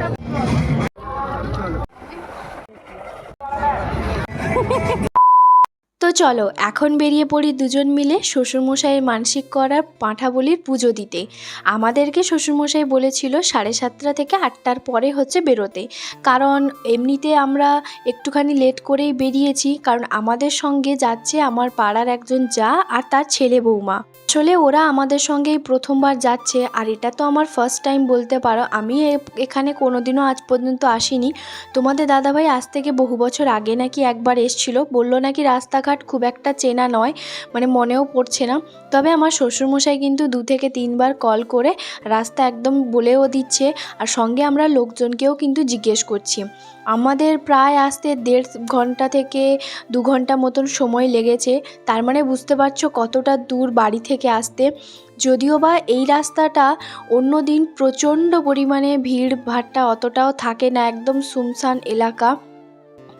তো চলো, এখন বেরিয়ে পড়ি দুজন মিলে শ্বশুরমশাইয়ের মানসিক করার পাঁঠাবলির পুজো দিতে। আমাদেরকে শ্বশুরমশাই বলেছিল সাড়ে সাতটা থেকে আটটার পরে হচ্ছে বেরোতে। কারণ এমনিতে আমরা একটুখানি লেট করেই বেরিয়েছি, কারণ আমাদের সঙ্গে যাচ্ছে আমার পাড়ার একজন যা আর তার ছেলে বৌমা। আসলে ওরা আমাদের সঙ্গেই প্রথমবার যাচ্ছে, আর এটা তো আমার ফার্স্ট টাইম বলতে পারো। আমি এখানে কোনোদিনও আজ পর্যন্ত আসিনি। তোমাদের দাদাভাই আজ থেকে বহু বছর আগে নাকি একবার এসছিল, বলল নাকি রাস্তাঘাট খুব একটা চেনা নয় মানে মনেও পড়ছে না। তবে আমার শ্বশুরমশাই কিন্তু দু থেকে তিনবার কল করে রাস্তা একদম বলেও দিচ্ছে আর সঙ্গে আমরা লোকজনকেও কিন্তু জিজ্ঞেস করছি। আমাদের প্রায় আসতে দেড় ঘণ্টা থেকে দু ঘণ্টা মতন সময় লেগেছে, তার মানে বুঝতে পারছ কতটা দূর বাড়ি থেকে আসতে। যদিও বা এই রাস্তাটা অন্য দিন প্রচণ্ড পরিমাণে ভিড় ভাট্টা অতটাও থাকে না, একদম শুনশান এলাকা।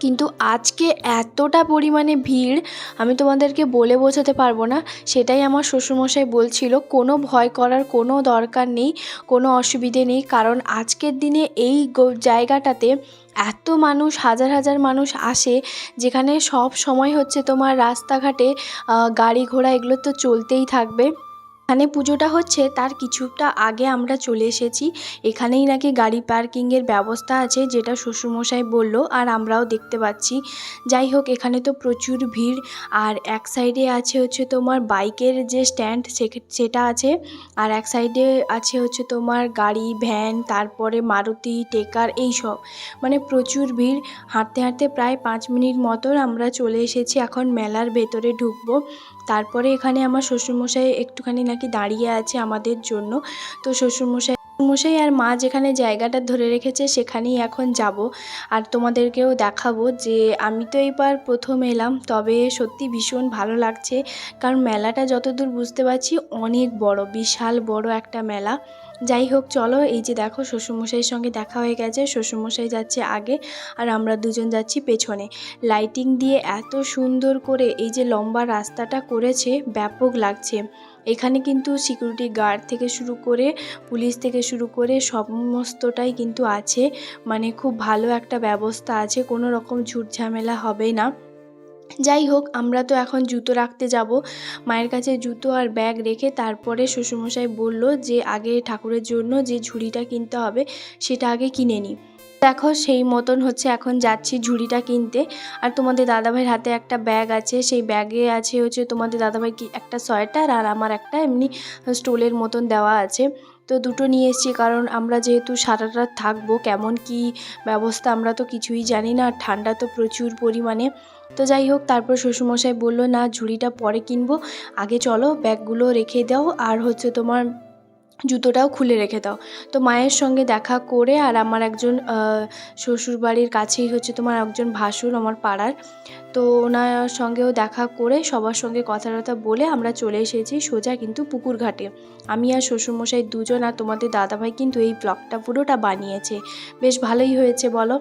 কিন্তু আজকে এতটা পরিমাণে ভিড়, আমি তোমাদেরকে বলে বোঝাতে পারব না। সেটাই আমার শ্বশুরমশাই বলছিল, কোনো ভয় করার কোনো দরকার নেই, কোনো অসুবিধে নেই। কারণ আজকের দিনে এই জায়গাটাতে এত মানুষ, হাজার হাজার মানুষ আসে, যেখানে সব সময় হচ্ছে তোমার রাস্তাঘাটে গাড়ি ঘোড়া এগুলো তো চলতেই থাকবে। এখানে পুজোটা হচ্ছে, তার কিছুটা আগে আমরা চলে এসেছি। এখানেই নাকি গাড়ি পার্কিংয়ের ব্যবস্থা আছে, যেটা শ্বশুরমশাই বলল, আর আমরাও দেখতে পাচ্ছি। যাই হোক, এখানে তো প্রচুর ভিড়, আর এক সাইডে আছে হচ্ছে তোমার বাইকের যে স্ট্যান্ড সেটা আছে, আর এক সাইডে আছে হচ্ছে তোমার গাড়ি ভ্যান তারপরে মারুতি, টেকার, এই সব। মানে প্রচুর ভিড়। হাঁটতে হাঁটতে প্রায় পাঁচ মিনিট মতন আমরা চলে এসেছি, এখন মেলার ভেতরে ঢুকবো। তারপরে এখানে আমার শ্বশুরমশাই একটুখানি নাকি দাঁড়িয়ে আছে আমাদের জন্য। তো শ্বশুরমশাই মশাই আর মা যেখানে জায়গাটা ধরে রেখেছে সেখানেই এখন যাব। আর তোমাদেরকেও দেখাবো যে আমি তো এবার প্রথম এলাম, তবে সত্যি ভীষণ ভালো লাগছে। কারণ মেলাটা যতদূর বুঝতে পারছি অনেক বড়, বিশাল বড় একটা মেলা। যাই হোক, চলো এই যে দেখো শ্বশুরমশাইয়ের সঙ্গে দেখা হয়ে গেছে, শ্বশুরমশাই যাচ্ছে আগে আর আমরা দুজন যাচ্ছি পেছনে। লাইটিং দিয়ে এত সুন্দর করে এই যে লম্বা রাস্তাটা করেছে, ব্যাপক লাগছে। এখানে কিন্তু সিকিউরিটি গার্ড থেকে শুরু করে পুলিশ থেকে শুরু করে সমস্তটাই কিন্তু আছে। মানে খুব ভালো একটা ব্যবস্থা আছে, কোনো রকম ঝুট ঝামেলা হবে না। যাই হোক, আমরা তো এখন জুতো রাখতে যাব। মায়ের কাছে জুতো আর ব্যাগ রেখে তারপরে শ্বশুরমশাই বলল যে আগে ঠাকুরের জন্য যে ঝুড়িটা কিনতে হবে, সেটা আগে কিনে নিই দেখো সেই মতন হচ্ছে এখন যাচ্ছি ঝুড়িটা কিনতে। আর তোমাদের দাদাভাইয়ের হাতে একটা ব্যাগ আছে, সেই ব্যাগে আছে হচ্ছে তোমাদের দাদাভাই কি একটা সোয়েটার আর আমার একটা এমনি স্টোলের মতন দেওয়া আছে। তো দুটো নিয়ে এসেছি কারণ আমরা যেহেতু সারা রাত থাকব, কেমন কি ব্যবস্থা আমরা তো কিছুই জানি না, আর ঠান্ডা তো প্রচুর পরিমাণে। তো যাই হোক, তারপর শ্বশুরমশাই বলল, না, ঝুড়িটা পরে কিনবো। আগে চলো ব্যাগগুলো রেখে দাও। আর হচ্ছে তোমার জুতোটাও খুলে রেখে দাও। তো মায়ের সঙ্গে দেখা করে আর আমার একজন শ্বশুরবাড়ির কাছেই হচ্ছে তোমার একজন ভাসুর আমার পাড়ার। তো ওনার সঙ্গেও দেখা করে সবার সঙ্গে কথা বলে আমরা চলে এসেছি সোজা কিন্তু পুকুর ঘাটে। আমি আর শ্বশুরমশাই দুজন আর তোমাদের দাদাভাই কিন্তু এই ব্লগটা পুরোটা বানিয়েছে। বেশ ভালোই হয়েছে বলো।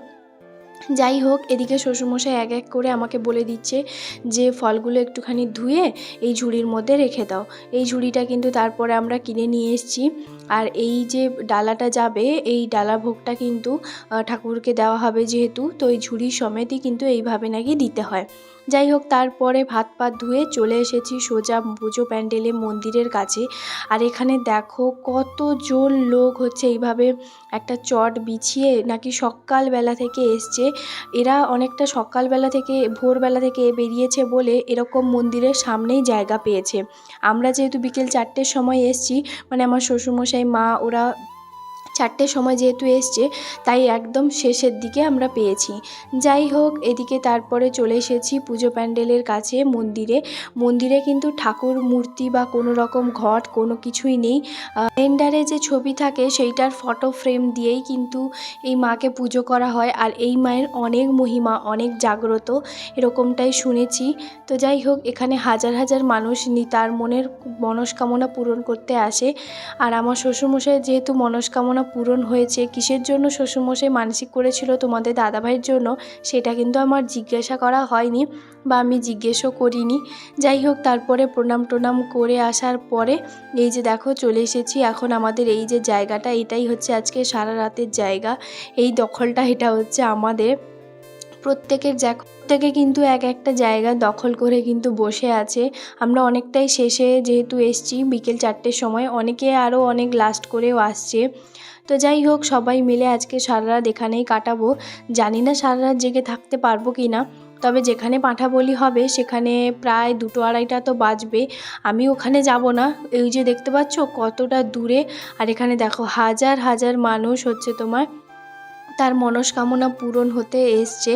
যাই হোক, এদিকে শ্বশুরমশাই এক এক করে আমাকে বলে দিচ্ছে যে, ফলগুলো একটুখানি ধুয়ে এই ঝুড়ির মধ্যে রেখে দাও। এই ঝুড়িটা কিন্তু তারপরে আমরা কিনে নিয়ে এসেছি। আর এই যে ডালাটা যাবে, এই ডালা ভোগটা কিন্তু ঠাকুরকে দেওয়া হবে যেহেতু, তো এই ঝুড়ির সমেতই কিন্তু এইভাবে নাকি দিতে হয়। যাই হোক তারপরে ভাত পাত ধুয়ে চলে এসেছি সোজা পুজো প্যান্ডেলে মন্দিরের কাছে। আর এখানে দেখো কতজন লোক হচ্ছে, এইভাবে একটা চট বিছিয়ে নাকি সকালবেলা থেকে এসছে। এরা অনেকটা সকালবেলা থেকে, ভোরবেলা থেকে বেরিয়েছে বলে এরকম মন্দিরের সামনেই জায়গা পেয়েছে। আমরা যেহেতু বিকেল চারটের সময় এসছি মানে আমার শ্বশুরমশাই, মা, ওরা চারটের সময় যেহেতু এসছে, তাই একদম শেষের দিকে আমরা পেয়েছি। যাই হোক, এদিকে তারপরে চলে এসেছি পুজো প্যান্ডেলের কাছে, মন্দিরে। মন্দিরে কিন্তু ঠাকুর, মূর্তি বা কোনো রকম ঘট, কোনো কিছুই নেই। ক্যালেন্ডারে যে ছবি থাকে, সেইটার ফটো ফ্রেম দিয়েই কিন্তু এই মাকে পুজো করা হয়। আর এই মায়ের অনেক মহিমা, অনেক জাগ্রত, এরকমটাই শুনেছি। তো যাই হোক, এখানে হাজার হাজার মানুষ নি, তার মনের মনস্কামনা পূরণ করতে আসে। আর আমার শ্বশুরমশাই যেহেতু মনস্কামনা পূরণ হয়েছে। কিসের জন্য শ্বশুরমশাই মানসিক করেছিল তোমাদের দাদাভাইয়ের জন্য, সেটা কিন্তু আমার জিজ্ঞাসা করা হয়নি বা আমি জিজ্ঞেসও করিনি। যাই হোক, তারপরে প্রণাম টোনাম করে আসার পরে এই যে দেখো, চলে এসেছি। এখন আমাদের এই যে জায়গাটা, এটাই হচ্ছে আজকে সারা রাতের জায়গা। এই দখলটা, এটা হচ্ছে আমাদের। প্রত্যেকের যা, প্রত্যেকে কিন্তু এক একটা জায়গা দখল করে কিন্তু বসে আছে। আমরা অনেকটাই শেষে যেহেতু এসছি, বিকেল চারটের সময় অনেকে আরও অনেক লাস্ট করেও আসছে। তো যাই হোক, সবাই মিলে আজকে সারারাত এখানেই কাটাবো। জানি না সারারাত জেগে থাকতে পারব কি না, তবে যেখানে পাঁঠা বলি হবে সেখানে প্রায় দুটো আড়াইটা তো বাজবে। আমি ওখানে যাব না। এই যে দেখতে পাচ্ছ কতটা দূরে। আর এখানে দেখো হাজার হাজার মানুষ হচ্ছে তোমার। তার মনস্কামনা পূরণ হতে এসছে।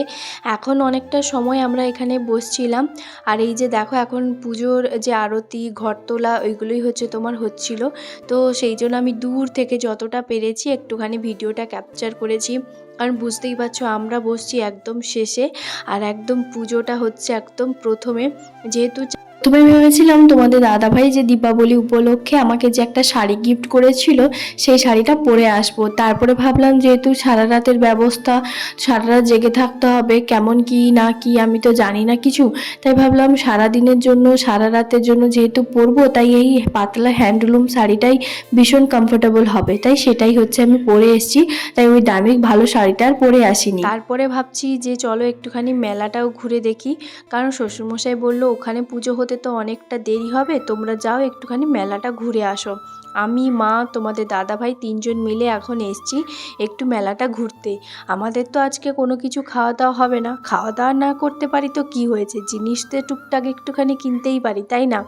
এখন অনেকটা সময় আমরা এখানে বসছিলাম। আর এই যে দেখো, এখন পুজোর যে আরতি ঘর তোলা ওইগুলোই হচ্ছে তোমার হচ্ছিল। তো সেই জন্য আমি দূর থেকে যতটা পেরেছি একটুখানি ভিডিওটা ক্যাপচার করেছি। কারণ বুঝতেই পারছ, আমরা বসছি একদম শেষে। আর একদম পুজোটা হচ্ছে একদম প্রথমে। যেহেতু প্রথমে ভেবেছিলাম তোমাদের দাদাভাই যে দীপাবলি উপলক্ষে আমাকে যে একটা শাড়ি গিফট করেছিল, সেই শাড়িটা পরে আসব। তারপরে ভাবলাম যেহেতু সারা রাতের ব্যবস্থা, সারা রাত জেগে থাকতে হবে, কেমন কি, না কি, আমি তো জানি না কিছু। তাই ভাবলাম সারা দিনের জন্য, সারা রাতের জন্য যেহেতু পরবো, তাই এই পাতলা হ্যান্ডলুম শাড়িটাই ভীষণ কমফোর্টেবল হবে। তাই সেটাই হচ্ছে আমি পরে এসেছি। তাই ওই দামি ভালো শাড়িটা আর পরে আসিনি। তারপরে ভাবছি যে চলো একটুখানি মেলাটাও ঘুরে দেখি। কারণ শ্বশুরমশাই বলল, ওখানে পুজো হতে তো অনেকটা দেরি হবে, তোমরা যাও একটুখানি মেলাটা ঘুরে আসো। আমি, মা, তোমাদের দাদা ভাই তিনজন মিলে এখন এসছি একটু মেলাটা ঘুরতে। আমাদের তো আজকে কোনো কিছু খাওয়া দাওয়া হবে না। খাওয়া দাওয়া না করতে পারি তো কি হয়েছে? জিনিস তো টুকটাক একটুখানি কিনতেই পারি, তাই না?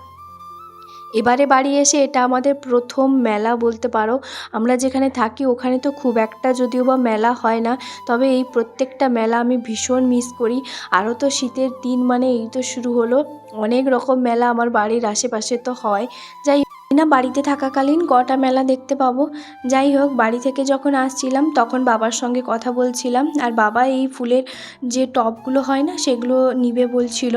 এবারে বাড়ি এসে এটা আমাদের প্রথম মেলা বলতে পারো। আমরা যেখানে থাকি ওখানে তো খুব একটা যদিও বা মেলা হয় না, তবে এই প্রত্যেকটা মেলা আমি ভীষণ মিস করি। আরও তো শীতের দিন মানে এই তো শুরু হলো। অনেক রকম মেলা আমার বাড়ির আশেপাশে তো হয়। যাই না বাড়িতে থাকাকালীন কটা মেলা দেখতে পাবো। যাই হোক, বাড়ি থেকে যখন আসছিলাম তখন বাবার সঙ্গে কথা বলছিলাম। আর বাবা এই ফুলের যে টবগুলো হয় না সেগুলো নিবে বলছিল।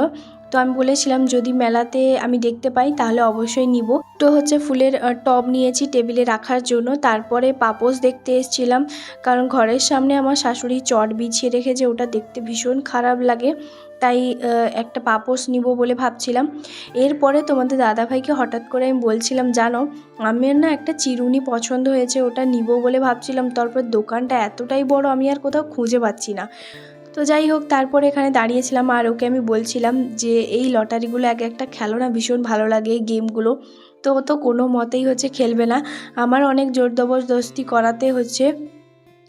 তো আমি বলেছিলাম, যদি মেলাতে আমি দেখতে পাই, তাহলে অবশ্যই নিব। তো হচ্ছে ফুলের টব নিয়েছি টেবিলে রাখার জন্য। তারপরে পাপোশ দেখতে এসেছিলাম, কারণ ঘরের সামনে আমার শাশুড়ি চট বিছিয়ে রেখেছে, ওটা দেখতে ভীষণ খারাপ লাগে। তাই একটা পাপোশ নিব বলে ভাবছিলাম। এরপরে তোমাদের দাদাভাইকে হঠাৎ করে আমি বলছিলাম, জানো, আমার না একটা চিরুনি পছন্দ হয়েছে, ওটা নিব বলে ভাবছিলাম। তারপর দোকানটা এতটাই বড়, আমি আর কোথাও খুঁজে পাচ্ছি না। তো যাই হোক, তারপরে এখানে দাঁড়িয়েছিলাম আর ওকে আমি বলছিলাম যে এই লটারিগুলো এক একটা খেলো না, ভীষণ ভালো লাগে এই গেমগুলো। তো তো কোনো মতেই হচ্ছে খেলবে না। আমার অনেক জোর জবরদস্তি করাতে হচ্ছে।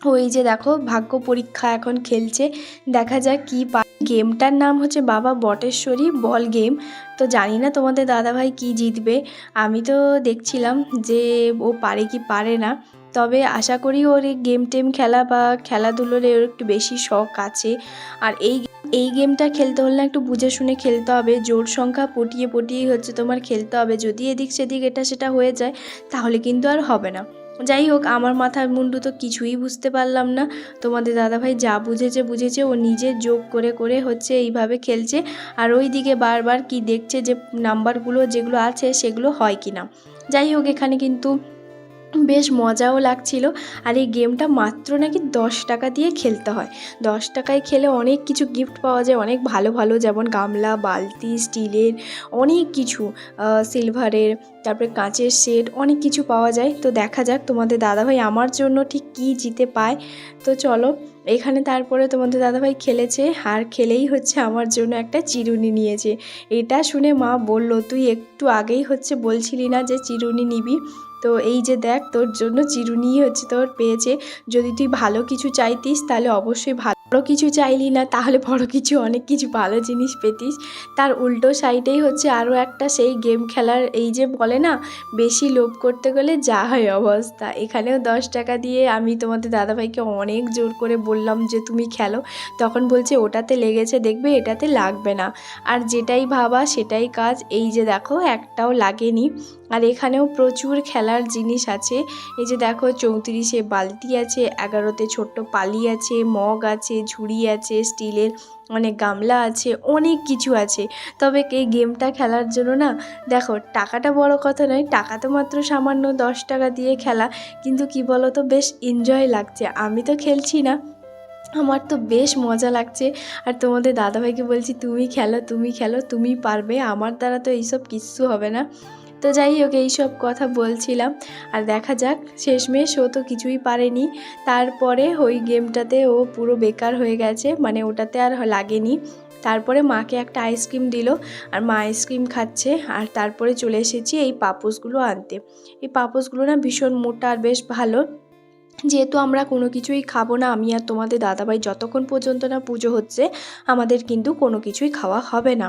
ওই যে দেখো, ভাগ্য পরীক্ষা এখন খেলছে। দেখা যাক কি পা, গেমটার নাম হচ্ছে বাবা বটেশ্বরী বল গেম। তো জানি না তোমাদের দাদাভাই কি জিতবে। আমি তো দেখছিলাম যে ও পারে কি পারে না। তবে আশা করি ওর এই গেম টেম খেলা বা খেলাধুলোর ওর একটু বেশি শখ আছে। আর এই এই গেমটা খেলতে হলে একটু বুঝে শুনে খেলতে হবে। জোর সংখ্যা পটিয়ে পটিয়ে হচ্ছে তোমার খেলতে হবে। যদি এদিক সেদিক এটা সেটা হয়ে যায়, তাহলে কিন্তু আর হবে না। যাই হোক, আমার মাথার মুন্ডু তো কিছুই বুঝতে পারলাম না। তোমাদের দাদাভাই যা বুঝেছে বুঝেছে। ও নিজে যোগ করে করে হচ্ছে এইভাবে খেলছে। আর ওই দিকে বারবার কি দেখছে যে নাম্বারগুলো যেগুলো আছে সেগুলো হয় কি না যাই হোক, এখানে কিন্তু বেশ মজাও লাগছিল। আর এই গেমটা মাত্র নাকি দশ টাকা দিয়ে খেলতে হয়। দশ টাকায় খেলে অনেক কিছু গিফট পাওয়া যায়। অনেক ভালো ভালো যেমন গামলা, বালতি, স্টিলের অনেক কিছু সিলভারের তারপরে কাঁচের সেট অনেক কিছু পাওয়া যায়। তো দেখা যাক তোমাদের দাদাভাই আমার জন্য ঠিক কী জিতে পায়। তো চলো, এখানে তারপরে তোমাদের দাদাভাই খেলেছে। আর খেলেই হচ্ছে আমার জন্য একটা চিরুনি নিয়েছে। এটা শুনে মা বলল, তুই একটু আগেই হচ্ছে বলছিলি না যে চিরুনি নিবি? তো এই যে দেখ তোর জন্য চিরুনিই হচ্ছে তোর পেয়েছে। যদি তুই ভালো কিছু চাইতিস তাহলে অবশ্যই ভালো কিছু চাইলি না, তাহলে বড় কিছু, অনেক কিছু ভালো জিনিস পেতিস। তার উল্টো সাইডেই হচ্ছে আরও একটা সেই গেম খেলার এই যে বলে না, বেশি লোভ করতে গেলে যা হয় অবস্থা। এখানেও দশ টাকা দিয়ে আমি তোমাদের দাদাভাইকে অনেক জোর করে বললাম যে, তুমি খেলো। তখন বলছে, ওটাতে লেগেছে, দেখবে, এটাতে লাগবে না। আর যেটাই ভাবা, সেটাই কাজ। এই যে দেখো, একটাও লাগেনি। আর এখানেও প্রচুর খেলার জিনিস আছে। এই যে দেখো, চৌত্রিশে বালতি আছে, এগারোতে ছোট্ট পালি আছে, মগ আছে ঝুড়ি আছে, স্টিলের অনেক গামলা আছে, অনেক কিছু আছে। তবে এই গেমটা খেলার জন্য না, দেখো, টাকাটা বড় কথা নয়, টাকা তো মাত্র সামান্য দশ টাকা দিয়ে খেলা, কিন্তু কি বলো তো বেশ এনজয় লাগছে। আমি তো খেলছি না, আমার তো বেশ মজা লাগছে। আর তোমাদের দাদাভাইকে বলছি, তুমি খেলো তুমি খেলো, তুমি পারবে, আমার দ্বারা তো এইসব কিচ্ছু হবে না। তো যাই হোক এইসব কথা বলছিলাম। আর দেখা যাক, শেষমেশ ও তো কিছুই পারেনি। তারপরে ওই গেমটাতে ও পুরো বেকার হয়ে গেছে মানে ওটাতে আর লাগেনি। তারপরে মাকে একটা আইসক্রিম দিল, আর মা আইসক্রিম খাচ্ছে, আর তারপরে চলে এসেছি এই পাপোশগুলো আনতে। এই পাপোশগুলো না ভীষণ মোটা আর বেশ ভালো। যেহেতু আমরা কোনো কিছুই খাব না, আমি আর তোমাদের দাদাভাই যতক্ষণ পর্যন্ত না পুজো হচ্ছে, আমাদের কিন্তু কোনো কিছুই খাওয়া হবে না।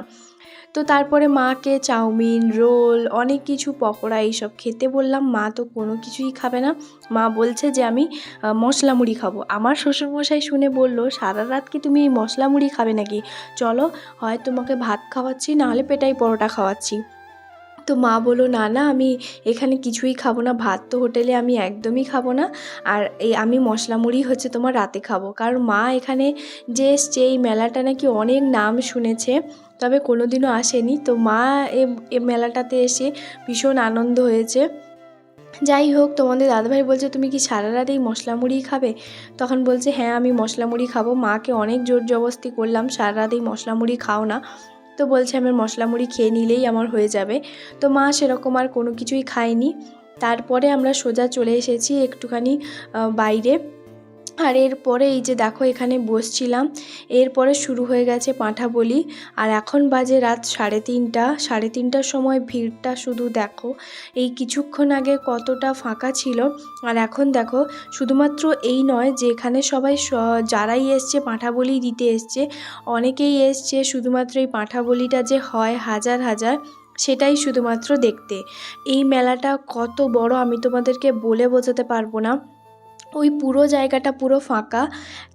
তো তারপরে মাকে চাউমিন, রোল, অনেক কিছু, পকোড়া এইসব খেতে বললাম, মা তো কোনো কিছুই খাবে না। মা বলছে যে, আমি মশলা মুড়ি খাব। আমার শ্বশুরমশাই শুনে বলল, সারা রাত কি তুমি এই মশলা মুড়ি খাবে নাকি? চলো, হয় তোমাকে ভাত খাওয়াচ্ছি, নাহলে পেটাই পরোটা খাওয়াচ্ছি। তো মা বলো না না, আমি এখানে কিছুই খাব না, ভাত তো হোটেলে আমি একদমই খাব না। আর এই আমি মশলা মুড়ি হচ্ছে তোমার রাতে খাব। কারণ মা এখানে যে এসছে, এই মেলাটা নাকি অনেক নাম শুনেছে। তবে কোনো দিনও আসেনি। তো মা এ মেলাটাতে এসে ভীষণ আনন্দ হয়েছে। যাই হোক, তোমাদের দাদাভাই বলছে, তুমি কি সারা রাত এই মশলা মুড়ি খাবে? তখন বলছে হ্যাঁ আমি মশলা মুড়ি খাব। মাকে অনেক জোর জবস্তি করলাম, সারা রাত এই মশলা মুড়ি খাও না। তো বলছে আমার মশলা মুড়ি খেয়ে নিলেই আমার হয়ে যাবে। তো মা সেরকম আর কোনো কিছুই খায়নি। তারপরে আমরা সোজা চলে এসেছি একটুখানি বাইরে। আর এরপরে এই যে দেখো এখানে বসছিলাম। এরপরে শুরু হয়ে গেছে পাঁঠা বলি আর এখন বাজে রাত সাড়ে তিনটা। সাড়ে তিনটার সময় ভিড়টা শুধু দেখো। এই কিছুক্ষণ আগে কতটা ফাঁকা ছিল। আর এখন দেখো, শুধুমাত্র এই নয় যে এখানে সবাই যারাই এসছে পাঁঠা বলি দিতে এসছে, অনেকেই এসছে শুধুমাত্র এই পাঁঠা বলিটা যে হয় হাজার হাজার, সেটাই শুধুমাত্র দেখতে। এই মেলাটা কত বড় আমি তোমাদেরকে বলে বোঝাতে পারব না। ওই পুরো জায়গাটা পুরো ফাঁকা।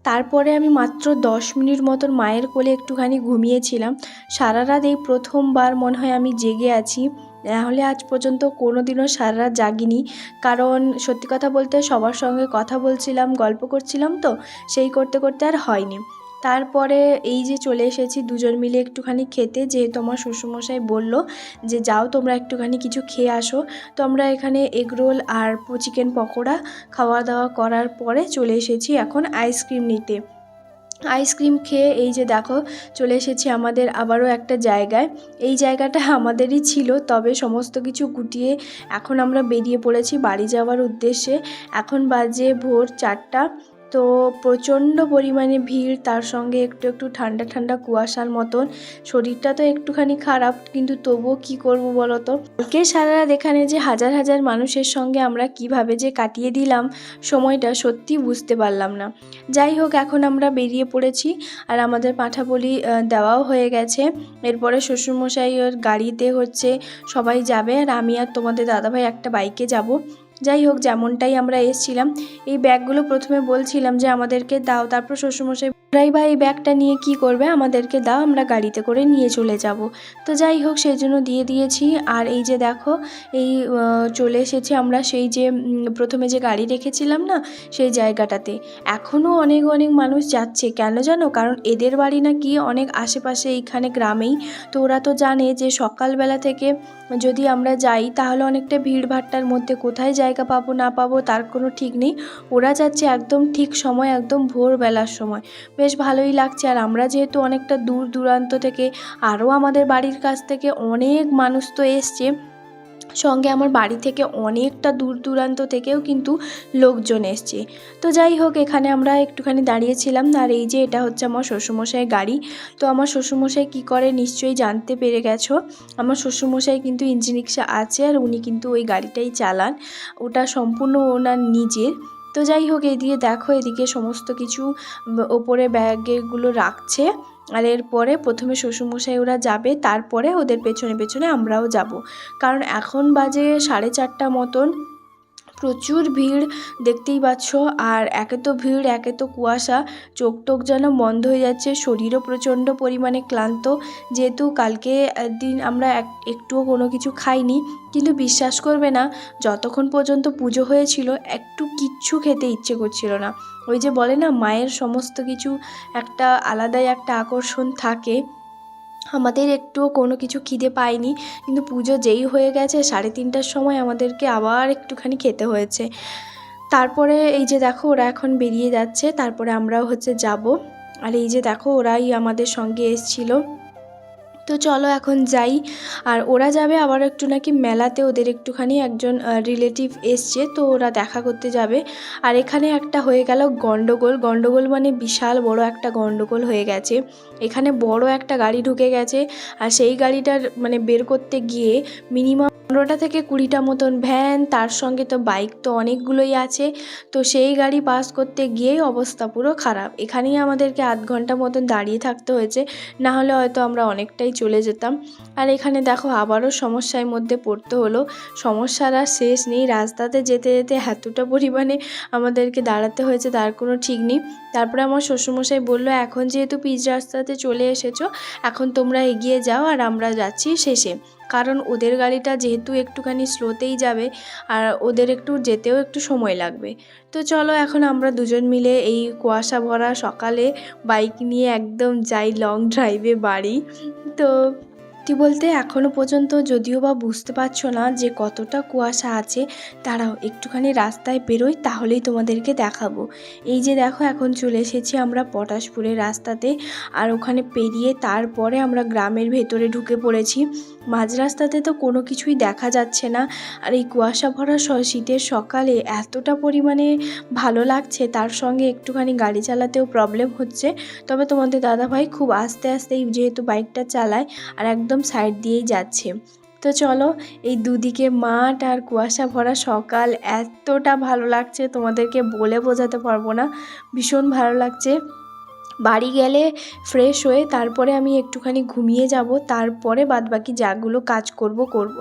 তারপরে আমি মাত্র দশ মিনিট মতন মায়ের কোলে একটুখানি ঘুমিয়েছিলাম। সারা রাত এই প্রথমবার মনে হয় আমি জেগে আছি। নাহলে আজ পর্যন্ত কোনো দিনও সারা রাত জাগিনি। কারণ সত্যি কথা বলতে সবার সঙ্গে কথা বলছিলাম, গল্প করছিলাম তো, সেই করতে করতে আর হয়নি। তারপরে এই যে চলে এসেছি দুজন মিলে একটুখানি খেতে যেহেতু আমার শ্বশুরমশাই বলল যে, যাও তোমরা একটুখানি কিছু খেয়ে আসো। তো আমরা এখানে এগরোল আর চিকেন পকোড়া খাওয়া দাওয়া করার পরে চলে এসেছি এখন আইসক্রিম নিতে। আইসক্রিম খেয়ে এই যে দেখো চলে এসেছি আমাদের আবারও একটা জায়গায়। এই জায়গাটা আমাদেরই ছিল, তবে সমস্ত কিছু গুটিয়ে এখন আমরা বেরিয়ে পড়েছি বাড়ি যাওয়ার উদ্দেশ্যে। এখন বাজে ভোর চারটা। তো প্রচণ্ড পরিমাণে ভিড়, তার সঙ্গে একটু একটু ঠান্ডা ঠান্ডা কুয়াশার মতন। শরীরটা তো একটুখানি খারাপ, কিন্তু তবুও কি করব বলো তো কালকে সারা এখানে যে হাজার হাজার মানুষের সঙ্গে আমরা কীভাবে যে কাটিয়ে দিলাম সময়টা সত্যি বুঝতে পারলাম না। যাই হোক, এখন আমরা বেরিয়ে পড়েছি আর আমাদের পাঠা বলি দেওয়াও হয়ে গেছে। এরপরে শ্বশুরমশাই ওর গাড়িতে হচ্ছে সবাই যাবে আর আমি আর তোমাদের দাদাভাই একটা বাইকে যাব। যাই হোক, যেমনটাই আমরা এসছিলাম, এই ব্যাগগুলো প্রথমে বলছিলাম যে আমাদেরকে দাও, তারপর শ্বশুরমশাই বা এই ব্যাগটা নিয়ে কি করবে? আমাদেরকে দাও, আমরা গাড়িতে করে নিয়ে চলে যাব। তো যাই হোক, সেই জন্য দিয়ে দিয়েছি। আর এই যে দেখো, এই চলে এসেছি আমরা সেই যে প্রথমে যে গাড়ি রেখেছিলাম না, সেই জায়গাটাতে। এখনও অনেক অনেক মানুষ যাচ্ছে। কেন জানো? কারণ এদের বাড়ি নাকি অনেক আশেপাশে এইখানে গ্রামেই। তো ওরা তো জানে যে সকালবেলা থেকে যদি আমরা যাই, তাহলে অনেকটা ভিড়ভাট্টার মধ্যে কোথায় জায়গা পাবো না পাবো তার কোনো ঠিক নেই। ওরা যাচ্ছে একদম ঠিক সময়, একদম ভোরবেলার সময়। বেশ ভালোই লাগছে। আর আমরা যেহেতু অনেকটা দূর দূরান্ত থেকে, আরও আমাদের বাড়ির কাছ থেকে অনেক মানুষ তো এসছে। সঙ্গে আমার বাড়ি থেকে অনেকটা দূর দূরান্ত থেকেও কিন্তু লোকজন এসছে। তো যাই হোক, এখানে আমরা একটুখানি দাঁড়িয়েছিলাম আর এই যে এটা হচ্ছে আমার শ্বশুরমশাই গাড়ি। তো আমার শ্বশুরমশাই কী করে নিশ্চয়ই জানতে পেরে গেছো। আমার শ্বশুরমশাই কিন্তু ইঞ্জিন রিক্সা আছে আর উনি কিন্তু ওই গাড়িটাই চালান। ওটা সম্পূর্ণ ওনার নিজের। তো যাই হোক, এদিকে দেখো, এদিকে সমস্ত কিছু ওপরে ব্যাগেগুলো রাখছে। আর এরপরে প্রথমে শ্বশুরমশাই ওরা যাবে, তারপরে ওদের পেছনে পেছনে আমরাও যাব। কারণ এখন বাজে সাড়ে চারটা মতন। প্রচুর ভিড় দেখতেই পাচ্ছ। আর একে তো ভিড়, একে তো কুয়াশা। চোখ টোক যেন বন্ধ হয়ে যাচ্ছে। শরীরও প্রচণ্ড পরিমাণে ক্লান্ত। যেহেতু কালকে দিন আমরা এক, একটুও কোনো কিছু খাইনি। কিন্তু বিশ্বাস করবে না, যতক্ষণ পর্যন্ত পুজো হয়েছিল, একটু কিচ্ছু খেতে ইচ্ছে করছিল না। ওই যে বলে না, মায়ের সমস্ত কিছু একটা আলাদাই একটা আকর্ষণ থাকে। আমাদের একটুও কোনো কিছু খিদে পায়নি। কিন্তু পুজো যেই হয়ে গেছে, সাড়ে তিনটার সময় আমাদেরকে আবার একটুখানি খেতে হয়েছে। তারপরে এই যে দেখো, ওরা এখন বেরিয়ে যাচ্ছে। তারপরে আমরাও হচ্ছে যাব। আর এই যে দেখো, ওরাই আমাদের সঙ্গে এসছিল। তো চলো এখন যাই। আর ওরা যাবে আবার একটু নাকি মেলাতে। ওদের একটুখানি একজন রিলেটিভ এসছে। তো ওরা দেখা করতে যাবে। আর এখানে একটা হয়ে গেল গন্ডগোল। গন্ডগোল মানে বিশাল বড় একটা গন্ডগোল হয়ে গেছে। এখানে বড় একটা গাড়ি ঢুকে গেছে আর সেই গাড়িটার মানে বের করতে গিয়ে মিনিমাম পনেরোটা থেকে কুড়িটা মতন ভ্যান তার সঙ্গে তো বাইক তো অনেকগুলোই আছে। তো সেই গাড়ি পাস করতে গিয়েই অবস্থা পুরো খারাপ। এখানেই আমাদেরকে আধ ঘণ্টা মতন দাঁড়িয়ে থাকতে হয়েছে। না হলে হয়তো আমরা অনেকটাই চলে যেতাম। আর এখানে দেখো আবারও সমস্যার মধ্যে পড়তে হলো। সমস্যার আর শেষ নেই। রাস্তাতে যেতে যেতে এতটা পরিমাণে আমাদেরকে দাঁড়াতে হয়েছে, তার কোনো ঠিক নেই। তারপরে আমার শ্বশুরমশাই বলল, এখন যেহেতু পিচ রাস্তাতে চলে এসেছ, এখন তোমরা এগিয়ে যাও আর আমরা যাচ্ছি শেষে। কারণ ওদের গাড়িটা যেহেতু একটুখানি স্লোতেই যাবে আর ওদের একটু যেতেও একটু সময় লাগবে। তো চলো, এখন আমরা দুজন মিলে এই কুয়াশা ভরা সকালে বাইক নিয়ে একদম যাই, লং ড্রাইভে বাড়ি। তো সত্যি বলতে এখনও পর্যন্ত যদিও বা বুঝতে পারছ না যে কতটা কুয়াশা আছে তারাও একটুখানি রাস্তায় বেরোই, তাহলেই তোমাদেরকে দেখাবো। এই যে দেখো, এখন চলে এসেছি আমরা পটাশপুরের রাস্তাতে, আর ওখানে পেরিয়ে তারপরে আমরা গ্রামের ভেতরে ঢুকে পড়েছি। মাঝ রাস্তাতে তো কোনো কিছুই দেখা যাচ্ছে না। আর এই কুয়াশা ভরা শীতের সকালে এতটা পরিমাণে ভালো লাগছে, তার সঙ্গে একটুখানি গাড়ি চালাতেও প্রবলেম হচ্ছে। তবে তোমাদের দাদাভাই খুব আস্তে আস্তেই যেহেতু বাইকটা চালায় আর একদম সাইড দিয়েই যাচ্ছে। তো চলো, এই দুদিকে মাঠ আর কুয়াশা ভরা সকাল এতটা ভালো লাগছে, তোমাদেরকে বলে বোঝাতে পারব না। ভীষণ ভালো লাগছে। বাড়ি গেলে ফ্রেশ হয়ে তারপরে আমি একটুখানি ঘুমিয়ে যাব, তারপরে বাদবাকি যাগুলো কাজ করব করব।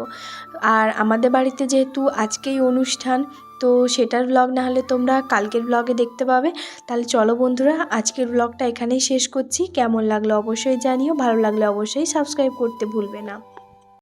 আর আমাদের বাড়িতে যেহেতু আজকেই অনুষ্ঠান, তো সেটার ব্লগ না হলে তোমরা কালকের ব্লগে দেখতে পাবে। তাহলে চলো বন্ধুরা, আজকের ব্লগটা এখানেই শেষ করছি। কেমন লাগল অবশ্যই জানিও, ভালো লাগলে অবশ্যই সাবস্ক্রাইব করতে ভুলবে না।